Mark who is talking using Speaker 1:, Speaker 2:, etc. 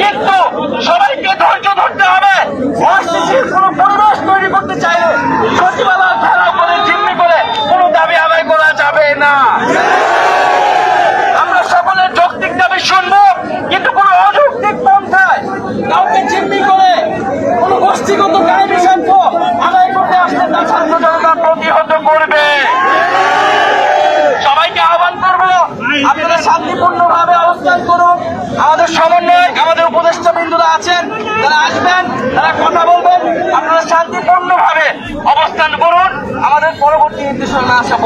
Speaker 1: কিন্তু আমাদের সমন্বয় আমাদের উপদেষ্টা বিন্দুরা আছেন, তারা আসবেন, তারা কথা বলবেন, আপনারা শান্তিপূর্ণভাবে অবস্থান করুন। আমাদের পরবর্তী নির্দেশনা আসা